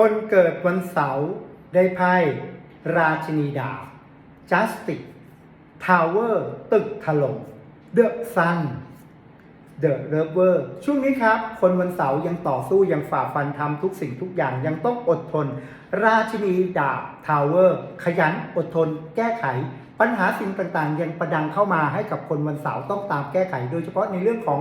คนเกิดวันเสาร์ได้ไพ่ราชินีดาบ Justice Tower ตึกถล่ม The Sun The Lover ช่วงนี้ครับ คนวันเสาร์ยังต่อสู้ยังฝ่าฟันทำทุกสิ่งทุกอย่างยังต้องอดทน ราชินีดาบ Tower ขยันอดทน แก้ไข ปัญหาสิ่งต่างๆ ยังประดังเข้ามาให้กับคนวันเสาร์ต้องตามแก้ไข โดยเฉพาะในเรื่องของ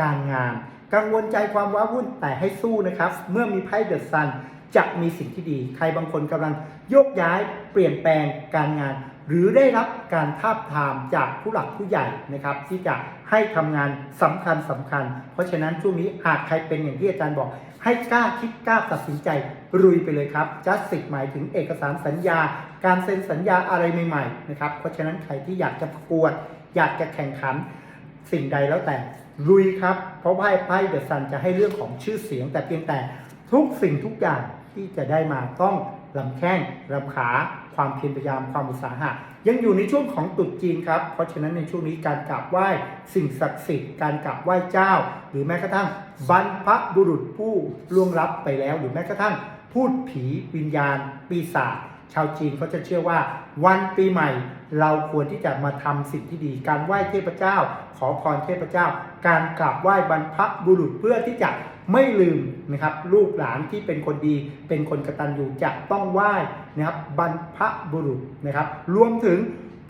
การงาน กังวลใจความว้าวุ่นแต่ให้สู้นะครับ เมื่อมีไพ่เดอะซัน จะมีสิ่งที่ดี ใครบางคนกำลังโยกย้ายเปลี่ยนแปลงการงาน หรือได้รับการทาบทามจากผู้หลักผู้ใหญ่นะครับที่จะให้ทำงานสำคัญสำคัญ เพราะฉะนั้นช่วงนี้หากใครเป็นอย่างที่อาจารย์บอก ให้กล้าคิดกล้าตัดสินใจรุยไปเลยครับจัสติกหมายถึงเอกสารสัญญา การเซ็นสัญญาอะไรใหม่ๆนะครับเพราะฉะนั้นใครที่อยากจะประกวด อยากจะแข่งขันสิ่งใดแล้วแต่ลุยครับ เพราะไพ่ไพ่เดอะซันจะให้เรื่องของชื่อเสียงแต่เพียงแต่ทุกสิ่งทุกอย่าง ที่จะได้มาต้องลำแข้งลำขาความเพียรพยายามความอุตสาหะยังอยู่ในช่วงของตุดจีนครับ เพราะฉะนั้นในช่วงนี้การกราบไหว้สิ่งศักดิ์สิทธิ์การกราบไหว้เจ้า หรือแม้กระทั่งบรรพบุรุษผู้ล่วงลับไปแล้ว หรือแม้กระทั่งพูดผีวิญญาณ ปีศาจ ชาวจีนเขาจะเชื่อว่าวันปีใหม่เราควรที่จะมาทำสิ่งที่ดี การไหว้เทพเจ้า ขอพรเทพเจ้า การกราบไหว้บรรพบุรุษเพื่อที่จะไม่ลืมนะครับลูกหลานที่เป็นคนดี เป็นคนกตัญญูจะต้องไหว้นะครับบรรพบุรุษนะครับ รวมถึง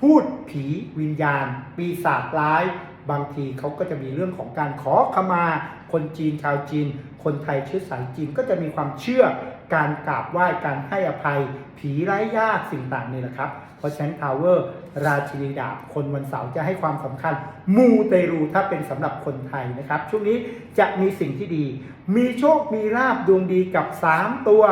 พูดผีวิญญาณ ปีศาจร้าย บางทีเขาก็จะมีเรื่องของการขอขมา คนจีนชาวจีน คนไทยเชื้อสายจีนก็จะมีความเชื่อ การกราบไหว้การให้อภัย ผีไร้ญาติสิ่งต่างนี่แหละครับ เพราะฉะนั้นทาวเวอร์ราชินีดาบคนวันเสาร์จะให้ความสำคัญ มูเตรูถ้าเป็นสำหรับคนไทยนะครับ ช่วงนี้จะมีสิ่งที่ดี มีโชคมีลาบดวงดีกับ 3 ตัว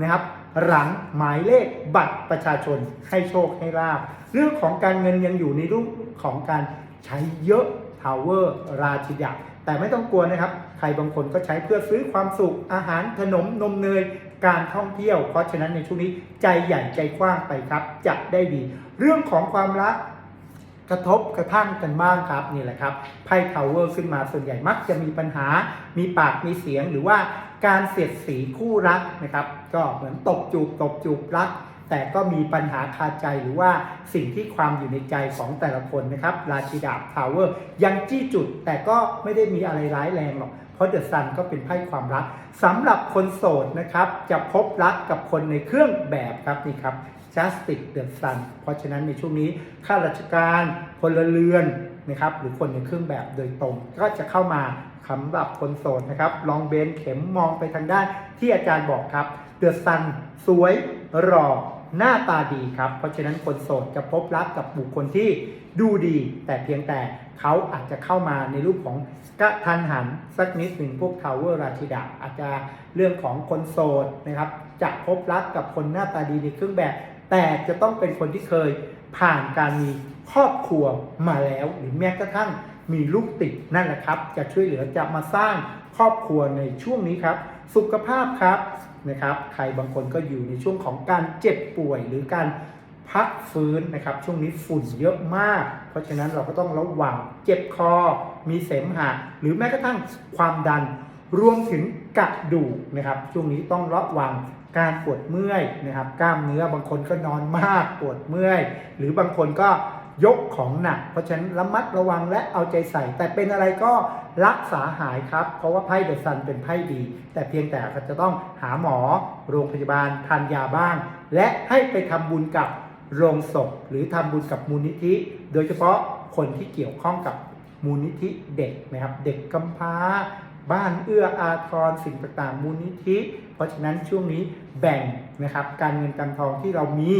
นะครับหลังหมายเลขบัตรประชาชนให้โชคให้ลาบ เรื่องของการเงินยังอยู่ในรูปของการใช้เยอะทาวเวอร์ราชิดา แต่ไม่ต้องกลัวนะครับ ใครบางคนก็ใช้เพื่อซื้อความสุข อาหารขนมนมเนย การท่องเที่ยว เพราะฉะนั้นในช่วงนี้ใจใหญ่ใจกว้างไปครับจะได้ดี เรื่องของความรักกระทบกระทั่งกันบ้างครับนี่แหละครับไพ่ทาวเวอร์ขึ้นมาส่วนใหญ่มักจะมีปัญหา มีปากมีเสียงหรือว่าการเสียดสีคู่รักนะครับ ก็เหมือนตบจูบตบจูบรัก แต่ก็มีปัญหาคาใจหรือว่าสิ่งที่ความอยู่ในใจของแต่ละคนนะครับ ราชิดาบทาวเวอร์ยังจี้จุดแต่ก็ไม่ได้มีอะไรร้ายแรงหรอก เพราะเดอะซันก็เป็นไพ่ความรักสำหรับคนโสดนะครับ จะพบรักกับคนในเครื่องแบบครับนี่ครับ Justice the Sun เพราะฉะนั้นในช่วงนี้ข้าราชการพลเรือนนะครับหรือคนในเครื่องแบบโดยตรง ก็จะเข้ามาสำหรับคนโสดนะครับ ลองเบนเข็มมองไปทางด้านที่อาจารย์บอกครับ The Sun สวยหล่อ หน้าตาดีครับ เพราะฉะนั้นคนโสดจะพบรักกับบุคคลที่ดูดี แต่เพียงแต่เขาอาจจะเข้ามาในรูปของกระทันหันสักนิดหนึ่งพวกทาวเวอร์ราชิดาอาจจะเรื่องของคนโสดนะครับ จะพบรักกับคนหน้าตาดีในเครื่องแบบ แต่จะต้องเป็นคนที่เคยผ่านการมีครอบครัวมาแล้ว หรือแม้กระทั่งมีลูกติดนั่นแหละครับ จะช่วยเหลือจะมาสร้างครอบครัวในช่วงนี้ครับ สุขภาพครับ นะครับ ใครบางคนก็อยู่ในช่วงของการเจ็บป่วยหรือการพักฟื้นนะครับ ช่วงนี้ฝุ่นเยอะมาก เพราะฉะนั้นเราก็ต้องระวังเจ็บคอ มีเสมหะ หรือแม้กระทั่งความดัน รวมถึงกระดูกนะครับ ช่วงนี้ต้องระวังการปวดเมื่อยนะครับ กล้ามเนื้อบางคนก็นอนมากปวดเมื่อย หรือบางคนก็ ยกของหนัก เพราะฉะนั้นระมัดระวังและเอาใจใส่ แต่เป็นอะไรก็รักษาหายครับ เพราะว่าไพ่เดอะซันเป็นไพ่ดี แต่เพียงแต่ก็จะต้องหาหมอ โรงพยาบาลทานยาบ้าง และให้ไปทำบุญกับโรงศพ หรือทำบุญกับมูลนิธิ โดยเฉพาะคนที่เกี่ยวข้องกับมูลนิธิเด็กนะครับ เด็กกำพร้า บ้านเอื้ออาทรสิ่งต่างๆ มูลนิธิ ราะฉะนั้นช่วงนี้แบ่งนะครับการเงินการทองที่เรามี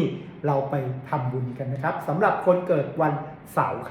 เราไปทำบุญกันนะครับสำหรับคนเกิดวันเสาร์ครับ